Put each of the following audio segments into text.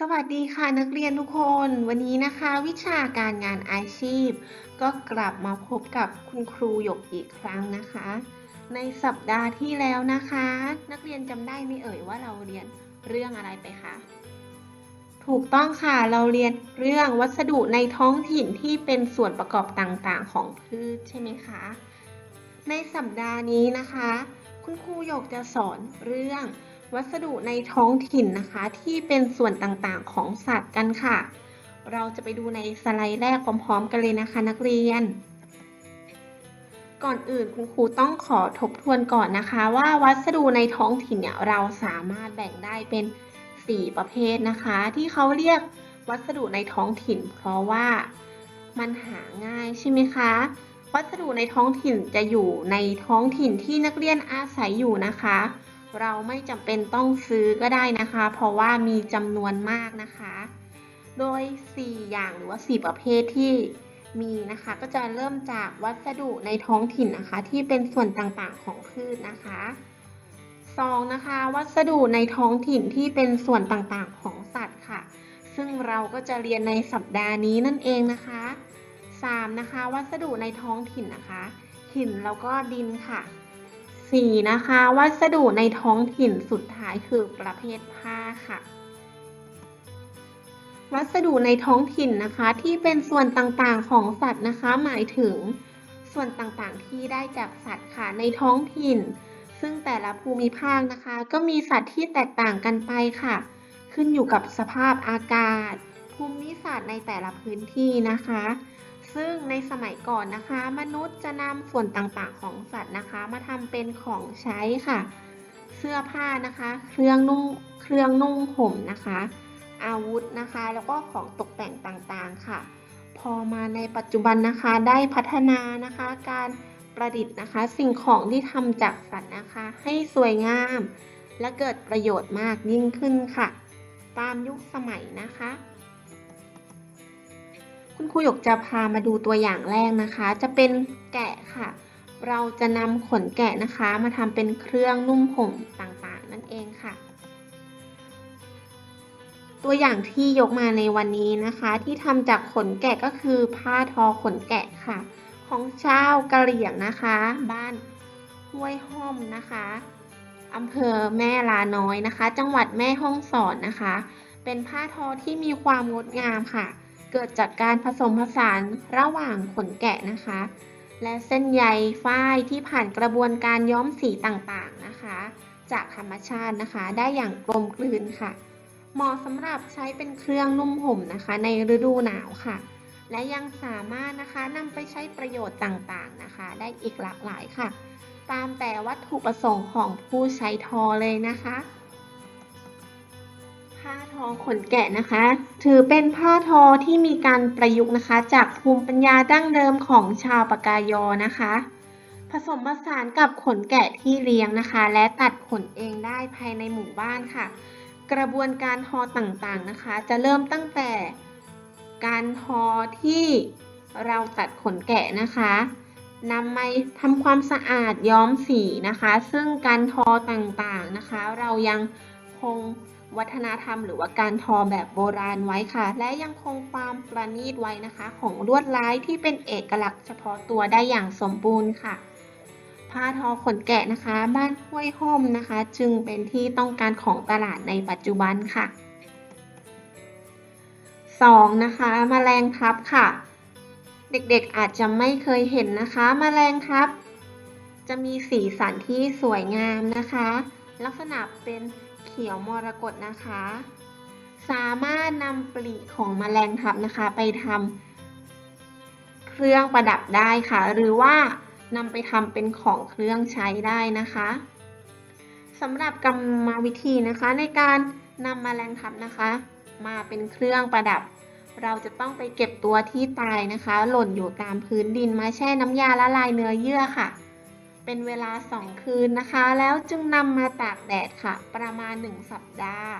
สวัสดีค่ะนักเรียนทุกคน วันนี้นะคะ วิชาการงานอาชีพ ก็กลับมาพบกับคุณครูหยกอีกครั้งนะคะ ในสัปดาห์ที่แล้วนะคะ นักเรียนจำได้ไหมเอ่ยว่าเราเรียนเรื่องอะไรไปคะถูกต้องค่ะเราเรียนเรื่องวัสดุในท้องถิ่นที่เป็นส่วนประกอบต่างๆ ของพืชใช่ไหมคะในสัปดาห์นี้นะคะ คุณครูหยกจะสอนเรื่อง วัสดุในท้องถิ่นนะคะ ที่เป็นส่วนต่างๆของสัตว์กันค่ะ เราจะไปดูในสไลด์แรกพร้อมๆกันเลยนะคะนักเรียน ก่อนอื่นคุณครูต้องขอทบทวนก่อนนะคะ ว่าวัสดุในท้องถิ่นเนี่ยเราสามารถแบ่งได้เป็น 4 ประเภทนะคะ ที่เขาเรียกวัสดุในท้องถิ่น เพราะว่ามันหาง่ายใช่ไหมคะวัสดุในท้องถิ่นจะอยู่ในท้องถิ่นที่นักเรียนอาศัยอยู่นะคะ เราไม่จำเป็นต้องซื้อก็ได้นะคะ เพราะว่ามีจำนวนมากนะคะ โดย 4 อย่างหรือว่า 4 ประเภทที่มีนะคะก็จะเริ่มจากวัสดุในท้องถิ่นนะคะ ที่เป็นส่วนต่างๆของพืชนะคะสองนะคะวัสดุในท้องถิ่นที่เป็นส่วนต่างๆของสัตว์ค่ะ ซึ่งเราก็จะเรียนในสัปดาห์นี้นั่นเองนะคะสามนะคะ วัสดุในท้องถิ่นนะคะ หินแล้วก็ดินค่ะ สี่นะคะ วัสดุในท้องถิ่นสุดท้ายคือประเภทผ้าค่ะ วัสดุในท้องถิ่นนะคะที่เป็นส่วนต่างๆของสัตว์นะคะ หมายถึงส่วนต่างๆที่ได้จากสัตว์ค่ะในท้องถิ่น ซึ่งแต่ละภูมิภาคนะคะ ก็มีสัตว์ที่แตกต่างกันไปค่ะ ขึ้นอยู่กับสภาพอากาศ ภูมิศาสตร์ในแต่ละพื้นที่นะคะ ซึ่งในสมัยก่อนนะคะ มนุษย์จะนำส่วนต่างๆของสัตว์นะคะ มาทำเป็นของใช้ค่ะ เสื้อผ้านะคะ เครื่องนุ่งเครื่องนุ่งห่มนะคะ อาวุธนะคะ แล้วก็ของตกแต่งต่างๆค่ะ พอมาในปัจจุบันนะคะได้พัฒนานะคะการประดิษฐ์นะคะ สิ่งของที่ทำจากสัตว์นะคะ ให้สวยงาม และเกิดประโยชน์มากยิ่งขึ้นค่ะ ตามยุคสมัยนะคะ คุณครูหยกจะพามาดูตัวอย่างแรกนะคะ จะเป็นแกะค่ะ เราจะนำขนแกะนะคะ มาทำเป็นเครื่องนุ่มห่มต่างๆ นั่นเองค่ะ ตัวอย่างที่ยกมาในวันนี้นะคะ ที่ทำจากขนแกะก็คือผ้าทอขนแกะค่ะ ของชาวกะเหรี่ยงนะคะ บ้านห้วยห้อมนะคะอำเภอแม่ลาน้อยนะคะ จังหวัดแม่ฮ่องสอนนะคะ เป็นผ้าทอที่มีความงดงามค่ะ เกิดจากการผสมผสานระหว่างขนแกะนะคะ และเส้นใยฝ้ายที่ผ่านกระบวนการย้อมสีต่างๆนะคะ จากธรรมชาตินะคะ ได้อย่างกลมกลืนค่ะ เหมาะสำหรับใช้เป็นเครื่องนุ่มห่มนะคะ ในฤดูหนาวค่ะ และยังสามารถนะคะนำไปใช้ประโยชน์ต่างๆนะคะ ได้อีกหลากหลายค่ะ ตามแต่วัตถุประสงค์ของผู้ใช้ทอเลยนะคะ ผ้าทอขนแกะนะคะ ถือเป็นผ้าทอที่มีการประยุกต์นะคะ จากภูมิปัญญาดั้งเดิมของชาวปากายอนะคะ ผสมผสานกับขนแกะที่เลี้ยงนะคะ และตัดขนเองได้ภายในหมู่บ้านค่ะ กระบวนการทอต่างๆนะคะ จะเริ่มตั้งแต่การทอที่เราตัดขนแกะนะคะนำมาทำความสะอาดย้อมสีนะคะ ซึ่งการทอต่างๆนะคะ เรายังคง วัฒนธรรมหรือว่าการทอแบบโบราณไว้ค่ะ และยังคงความประณีตไว้นะคะ ของลวดลายที่เป็นเอกลักษณ์เฉพาะตัวได้อย่างสมบูรณ์ค่ะ ผ้าทอขนแกะนะคะ บ้านห้วยห้มนะคะ จึงเป็นที่ต้องการของตลาดในปัจจุบันค่ะ 2. นะคะมแมลงทับค่ะ เด็กๆอาจจะไม่เคยเห็นนะคะมแมลงทับ จะมีสีสันที่สวยงามนะคะ ลักษณะเป็น เขียวมรกตนะคะ สามารถนำปลีของแมลงทับนะคะ ไปทำเครื่องประดับได้ค่ะ หรือว่านำไปทำเป็นของเครื่องใช้ได้นะคะสำหรับกรรมวิธีนะคะในการนำแมลงทับนะคะ มาเป็นเครื่องประดับ เราจะต้องไปเก็บตัวที่ตายนะคะ หล่นอยู่ตามพื้นดินมาแช่น้ำยาละลายเนื้อเยื่อค่ะ เป็นเวลา 2 คืนนะคะ แล้วจึงนำมาตากแดดค่ะ ประมาณ 1 สัปดาห์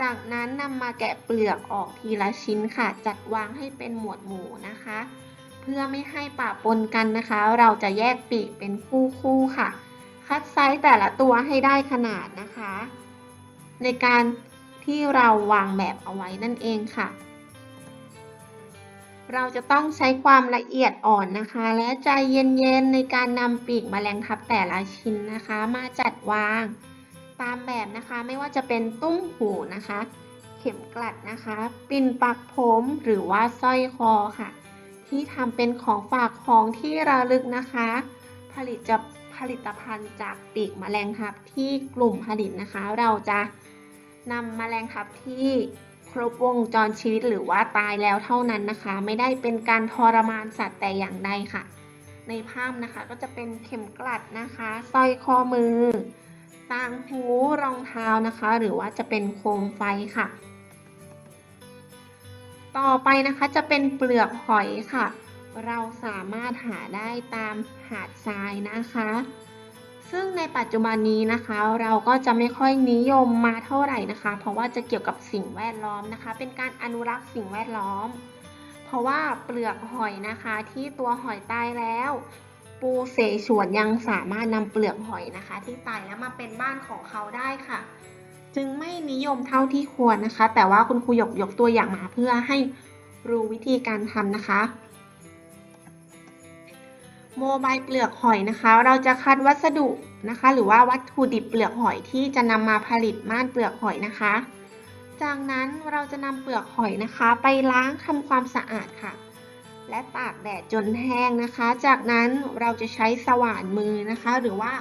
จากนั้นนำมาแกะเปลือกออกทีละชิ้นค่ะ จัดวางให้เป็นหมวดหมู่นะคะ เพื่อไม่ให้ปะปนกันนะคะ เราจะแยกปีกเป็นคู่คู่ค่ะ คัดไซส์แต่ละตัวให้ได้ขนาดนะคะ ในการที่เราวางแบบเอาไว้นั่นเองค่ะ เราจะต้องใช้ความละเอียดอ่อนนะคะ และใจเย็นๆในการนำปีกแมลงทับแต่ละชิ้นนะคะ มาจัดวางตามแบบนะคะไม่ว่าจะเป็นตุ้มหูนะคะ เข็มกลัดนะคะ ปิ่นปักผมหรือว่าสร้อยคอค่ะ ที่ทำเป็นของฝากของที่ระลึกนะคะ ผลิตจะผลิตภัณฑ์จากปีกแมลงทับที่กลุ่มผลิตนะคะ เราจะนำแมลงทับที่ รบวงจรชีวิตหรือว่าตายแล้วเท่านั้นนะคะ ไม่ได้เป็นการทรมานสัตว์แต่อย่างใดค่ะ ในภาพนะคะก็จะเป็นเข็มกลัดนะคะสร้อยข้อมือต่างหูรองเท้านะคะ หรือว่าจะเป็นโคมไฟค่ะ ต่อไปนะคะจะเป็นเปลือกหอยค่ะ เราสามารถหาได้ตามหาดทรายนะคะ ซึ่งในปัจจุบันนี้นะคะ เราก็จะไม่ค่อยนิยมมาเท่าไหร่นะคะ เพราะว่าจะเกี่ยวกับสิ่งแวดล้อมนะคะ เป็นการอนุรักษ์สิ่งแวดล้อม เพราะว่าเปลือกหอยนะคะที่ตัวหอยตายแล้ว ปูเสฉวนยังสามารถนำเปลือกหอยนะคะ ที่ตายแล้วมาเป็นบ้านของเขาได้ค่ะ จึงไม่นิยมเท่าที่ควรนะคะ แต่ว่าคุณครูหยกยกตัวอย่างมาเพื่อให้รู้วิธีการทำนะคะ โมบายเปลือกหอยนะคะ เราจะคัดวัสดุนะคะ หรือว่าวัตถุดิบเปลือกหอยที่จะนำมาผลิตม่านเปลือกหอยนะคะ จากนั้นเราจะนำเปลือกหอยนะคะ ไปล้างทำความสะอาดค่ะ และตากแดดจนแห้งนะคะ จากนั้นเราจะใช้สว่านมือนะคะ หรือว่า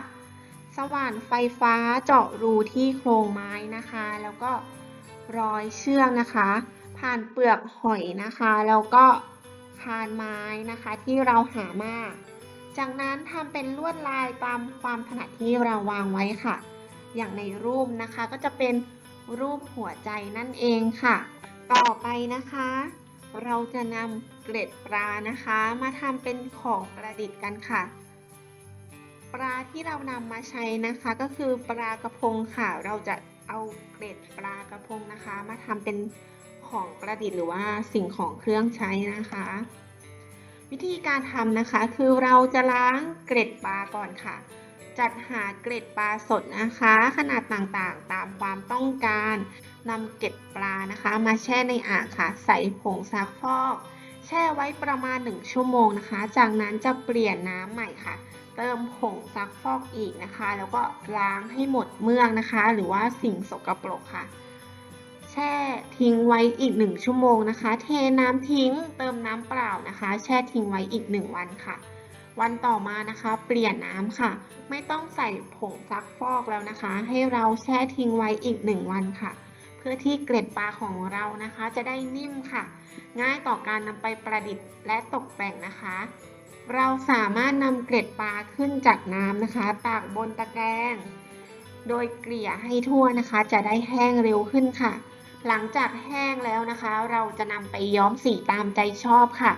สว่านไฟฟ้าเจาะรูที่โครงไม้นะคะ แล้วก็ร้อยเชือกนะคะ ผ่านเปลือกหอยนะคะ แล้วก็คานไม้นะคะที่เราหามา จากนั้นทำเป็นลวดลายตามความถนัดที่เราวางไว้ค่ะ อย่างในรูปนะคะก็จะเป็นรูปหัวใจนั่นเองค่ะ ต่อไปนะคะ เราจะนำเกล็ดปลานะคะ มาทำเป็นของประดิษฐ์กันค่ะ ปลาที่เรานำมาใช้นะคะก็คือปลากระพงค่ะ เราจะเอาเกล็ดปลากระพงนะคะ มาทำเป็นของประดิษฐ์หรือว่าสิ่งของเครื่องใช้นะคะ วิธีการทำนะคะคือเราจะล้างเกล็ดปลาก่อนค่ะ จัดหาเกล็ดปลาสดนะคะ ขนาดต่างๆ ตามความต้องการนำเกล็ดปลานะคะ มาแช่ในอ่างค่ะ ใส่ผงซักฟอก แช่ไว้ประมาณ 1 ชั่วโมงนะคะ จากนั้นจะเปลี่ยนน้ำใหม่ค่ะ เติมผงซักฟอกอีกนะคะ แล้วก็ล้างให้หมดเมือกนะคะ หรือว่าสิ่งสกปรกค่ะ ช่ทิ้งไว้อีก 1 ชั่วโมงนะคะ เทน้ำทิ้งเติมน้ำเปล่านะคะ แช่ทิ้งไว้อีก 1 วันค่ะ วันต่อมานะคะ เปลี่ยนน้ำค่ะ ไม่ต้องใส่ผงซักฟอกแล้วนะคะ ให้เราแช่ทิ้งไว้อีก 1 วันค่ะ เพื่อที่เกล็ดปลาของเรานะคะ จะได้นิ่มค่ะ ง่ายต่อการนำไปประดิษฐ์และตกแต่งนะคะ เราสามารถนำเกล็ดปลาขึ้นจากน้ำนะคะ ตากบนตะแกรงโดยเกลี่ยให้ทั่วนะคะ จะได้แห้งเร็วขึ้นค่ะ หลังจากแห้งแล้วนะคะ เราจะนำไปย้อมสีตามใจชอบค่ะ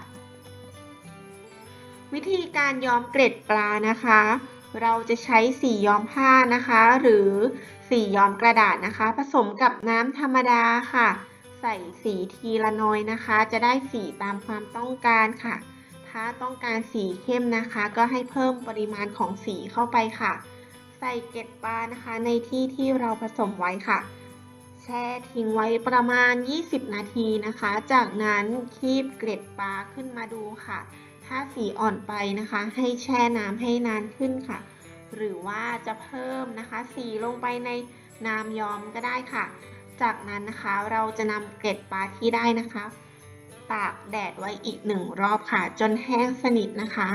วิธีการย้อมเกล็ดปลานะคะ เราจะใช้สีย้อมผ้านะคะ หรือสีย้อมกระดาษนะคะ ผสมกับน้ำธรรมดาค่ะ ใส่สีทีละน้อยนะคะ จะได้สีตามความต้องการค่ะ ถ้าต้องการสีเข้มนะคะ ก็ให้เพิ่มปริมาณของสีเข้าไปค่ะ ใส่เกล็ดปลานะคะในที่ที่เราผสมไว้ค่ะ ช่ทิ้งไว้ประมาณ 20 นาทีนะคะ จากนั้นคีบเกล็ดปลาขึ้นมาดูค่ะ ถ้าสีอ่อนไปนะคะ ให้แช่น้ำให้นานขึ้นค่ะ หรือว่าจะเพิ่มนะคะ สีลงไปในน้ำย้อมก็ได้ค่ะ จากนั้นนะคะเราจะนำเกล็ดปลาที่ได้นะคะ ตากแดดไว้อีกหนึ่งรอบค่ะ จนแห้งสนิทนะคะ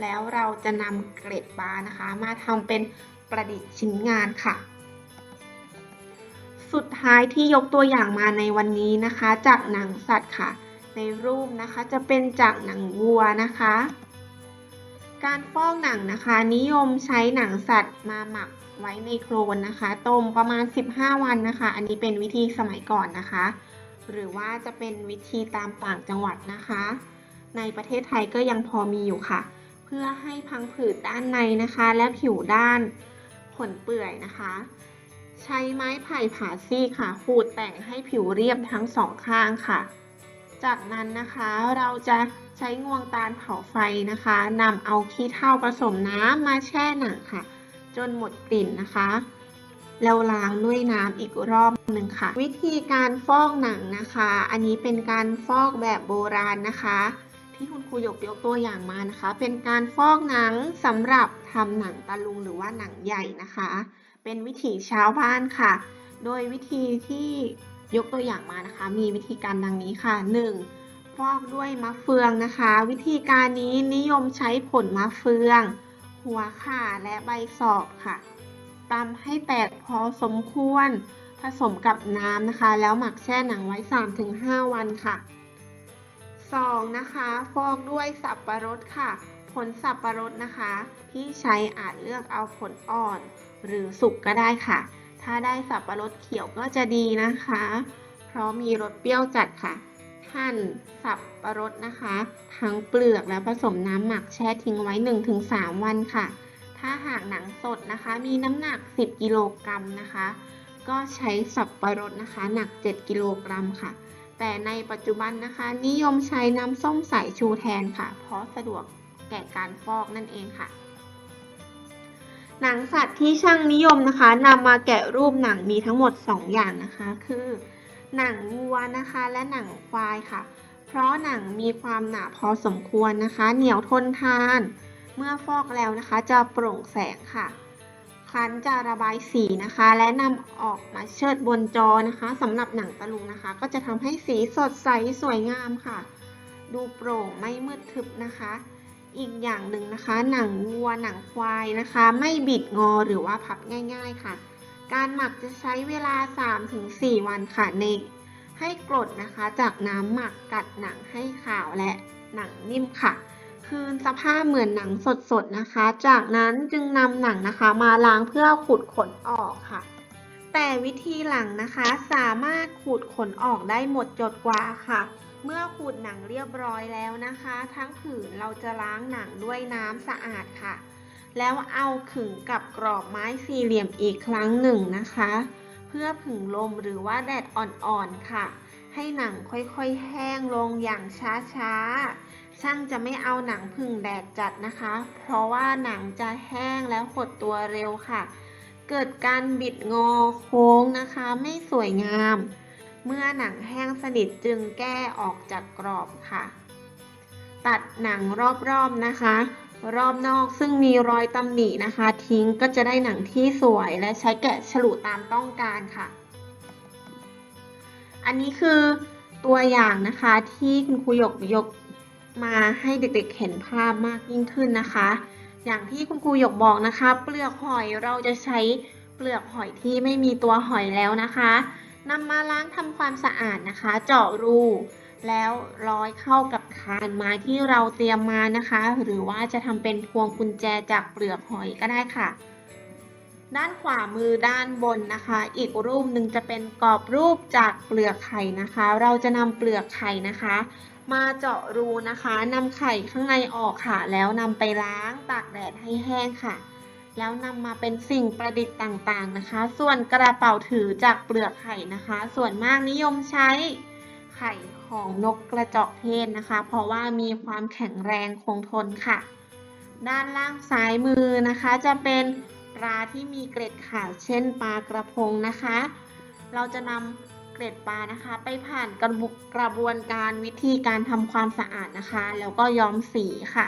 แล้วเราจะนำเกล็ดปลานะคะ มาทำเป็นประดิษฐ์ชิ้นงานค่ะ สุดท้ายที่ยกตัวอย่างมาในวันนี้นะคะ จากหนังสัตว์ค่ะ ในรูปนะคะจะเป็นจากหนังวัวนะคะ การฟอกหนังนะคะ นิยมใช้หนังสัตว์มาหมักไว้ในโคลนนะคะต้มประมาณ 15 วันนะคะ อันนี้เป็นวิธีสมัยก่อนนะคะ หรือว่าจะเป็นวิธีตามต่างจังหวัดนะคะ ในประเทศไทยก็ยังพอมีอยู่ค่ะ เพื่อให้พังผืดด้านในนะคะ และผิวด้านผลเปื่อยนะคะ ใช้ไม้ไผ่ผ่าซี่ค่ะขูดแต่งให้ผิวเรียบทั้งสองข้างค่ะ จากนั้นนะคะเราจะใช้งวงตาลเผาไฟนะคะนำเอาขี้เถ้าผสมน้ำมาแช่หนังค่ะ จนหมดกลิ่นนะคะแล้วล้างด้วยน้ำอีกรอบหนึ่งค่ะ วิธีการฟอกหนังนะคะ อันนี้เป็นการฟอกแบบโบราณนะคะ ที่คุณครูยกยกตัวอย่างมานะคะ เป็นการฟอกหนังสำหรับทำหนังตะลุงหรือว่าหนังใหญ่นะคะ เป็นวิถีชาวบ้านค่ะ โดยวิธีที่ยกตัวอย่างมานะคะ มีวิธีการดังนี้ค่ะ 1. ฟอกด้วยมะเฟืองนะคะ วิธีการนี้นิยมใช้ผลมะเฟือง หัวข่าและใบสอบค่ะตำให้แตกพอสมควร ผสมกับน้ำนะคะ แล้วหมักแช่หนังไว้ 3-5 วันค่ะ 2. นะคะ ฟอกด้วยสับปะรดค่ะ ผลสับปะรดนะคะ ที่ใช้อาจเลือกเอาผลอ่อน หรือสุกก็ได้ค่ะ ถ้าได้สับปะรดเขียวก็จะดีนะคะ เพราะมีรสเปรี้ยวจัดค่ะ หั่นสับปะรดนะคะ ทั้งเปลือกและผสมน้ำหมักแช่ทิ้งไว้ 1-3 วันค่ะ ถ้าหากหนังสดนะคะ มีน้ำหนัก 10 กิโลกรัมนะคะ ก็ใช้สับปะรดนะคะ หนัก 7 กิโลกรัมค่ะแต่ในปัจจุบันนะคะ นิยมใช้น้ำส้มสายชูแทนค่ะ เพราะสะดวกแก่การฟอกนั่นเองค่ะ หนังสัตว์ที่ช่างนิยมนะคะนำมาแกะรูปหนังมีทั้งหมด 2 อย่างนะคะ คือ หนังวัวนะคะและหนังควายค่ะ เพราะหนังมีความหนาพอสมควรนะคะ เหนียวทนทาน เมื่อฟอกแล้วนะคะจะโปร่งแสงค่ะ คันจะระบายสีนะคะ และนำออกมาเชิดบนจอนะคะสำหรับหนังตะลุงนะคะ ก็จะทำให้สีสดใสสวยงามค่ะ ดูโปร่งไม่มืดทึบนะคะ อีกอย่างหนึ่งนะคะ หนังวัวหนังควายนะคะ ไม่บิดงอหรือว่าพับง่ายๆค่ะ การหมักจะใช้เวลา 3-4 วันค่ะในให้กรดนะคะ จากน้ำหมักกัดหนังให้ขาวและหนังนิ่มค่ะ คืนสภาพเหมือนหนังสดๆนะคะ จากนั้นจึงนำหนังนะคะมาล้างเพื่อขูดขนออกค่ะ แต่วิธีหลังนะคะสามารถขูดขนออกได้หมดจดกว่าค่ะ เมื่อขูดหนังเรียบร้อยแล้วนะคะ ทั้งผืนเราจะล้างหนังด้วยน้ำสะอาดค่ะ แล้วเอาขึงกับกรอบไม้สี่เหลี่ยมอีกครั้งหนึ่งนะคะ เพื่อผึ่งลมหรือว่าแดดอ่อนๆค่ะ ให้หนังค่อยๆแห้งลงอย่างช้าๆ ช่างจะไม่เอาหนังผึ่งแดดจัดนะคะ เพราะว่าหนังจะแห้งแล้วหดตัวเร็วค่ะ เกิดการบิดงอโค้งนะคะ ไม่สวยงาม เมื่อหนังแห้งสนิทจึงแก้ออกจากกรอบค่ะ ตัดหนังรอบๆนะคะ รอบนอกซึ่งมีรอยตำหนินะคะ ทิ้งก็จะได้หนังที่สวยและใช้แกะฉลุตามต้องการค่ะ อันนี้คือตัวอย่างนะคะที่คุณครูหยกยกมาให้เด็กๆเห็นภาพมากยิ่งขึ้นนะคะ อย่างที่คุณครูหยกบอกนะคะ เปลือกหอยเราจะใช้เปลือกหอยที่ไม่มีตัวหอยแล้วนะคะ นำมาล้างทำความสะอาดนะคะ เจาะรู แล้วร้อยเข้ากับคานไม้ที่เราเตรียมมานะคะ หรือว่าจะทำเป็นพวงกุญแจจากเปลือกหอยก็ได้ค่ะ ด้านขวามือด้านบนนะคะ อีกรูปหนึ่งจะเป็นกรอบรูปจากเปลือกไข่นะคะ เราจะนำเปลือกไข่นะคะ มาเจาะรูนะคะนำไข่ข้างในออกค่ะ แล้วนำไปล้างตากแดดให้แห้งค่ะ แล้วนำมาเป็นสิ่งประดิษฐ์ต่างๆนะคะ ส่วนกระเป๋าถือจากเปลือกไข่นะคะ ส่วนมากนิยมใช้ไข่ของนกกระจอกเทศนะคะ เพราะว่ามีความแข็งแรงคงทนค่ะ ด้านล่างซ้ายมือนะคะจะเป็นปลาที่มีเกล็ดขาวเช่นปลากระพงนะคะ เราจะนำเกล็ดปลานะคะ ไปผ่านกระบวกระบวนการวิธีการทำความสะอาดนะคะ แล้วก็ย้อมสีค่ะ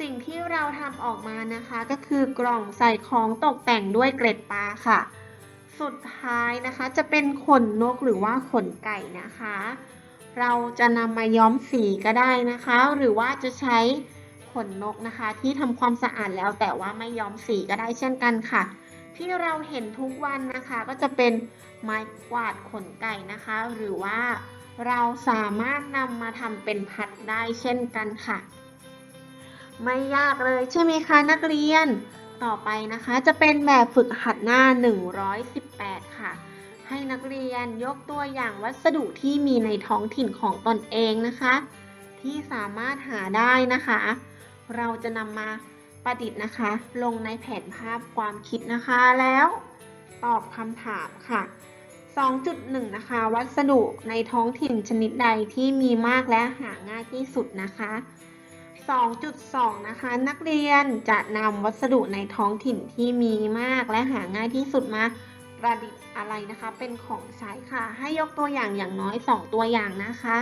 สิ่งที่เราทำออกมานะคะ ก็คือกล่องใส่ของตกแต่งด้วยเกล็ดปลาค่ะ สุดท้ายนะคะจะเป็นขนนกหรือว่าขนไก่นะคะ เราจะนำมาย้อมสีก็ได้นะคะ หรือว่าจะใช้ขนนกนะคะ ที่ทำความสะอาดแล้วแต่ว่าไม่ย้อมสีก็ได้เช่นกันค่ะ ที่เราเห็นทุกวันนะคะ ก็จะเป็นไม้กวาดขนไก่นะคะ หรือว่าเราสามารถนำมาทำเป็นพัดได้เช่นกันค่ะ ไม่ยากเลยใช่ไหมคะนักเรียน ต่อไปนะคะจะเป็นแบบฝึกหัดหน้า 118 ค่ะ ให้นักเรียนยกตัวอย่างวัสดุที่มีในท้องถิ่นของตนเองนะคะ ที่สามารถหาได้นะคะ เราจะนำมาประดิษฐ์นะคะ ลงในแผนภาพความคิดนะคะแล้วตอบคำถามค่ะ 2.1 นะคะ วัสดุในท้องถิ่นชนิดใดที่มีมากและหาง่ายที่สุดนะคะ 2.2 นะคะ นักเรียนจะนำวัสดุในท้องถิ่นที่มีมากและหาง่ายที่สุดมาประดิษฐ์อะไรนะคะ เป็นของใช้ค่ะ ให้ยกตัวอย่างอย่างน้อย 2 ตัวอย่างนะคะ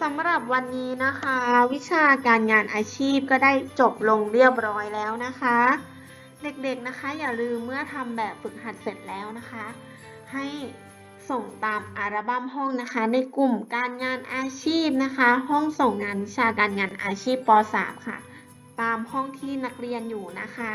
สำหรับวันนี้นะคะ วิชาการงานอาชีพก็ได้จบลงเรียบร้อยแล้วนะคะ เด็กๆนะคะอย่าลืมเมื่อทำแบบฝึกหัดเสร็จแล้วนะคะ ให้ ส่งตามอัลบั้มห้องนะคะ ในกลุ่มการงานอาชีพนะคะ ห้องส่งงานวิชาการงานอาชีพป .3 ค่ะ ตามห้องที่นักเรียนอยู่นะคะ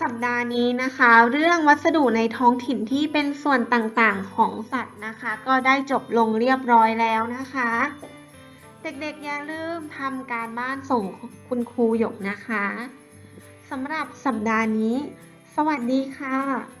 สัปดาห์นี้นะคะ เรื่องวัสดุในท้องถิ่นที่เป็นส่วนต่างๆของสัตว์นะคะ ก็ได้จบลงเรียบร้อยแล้วนะคะ เด็กๆอย่าลืมทำการบ้านส่งคุณครูหยกนะคะสำหรับสัปดาห์นี้ สวัสดีค่ะ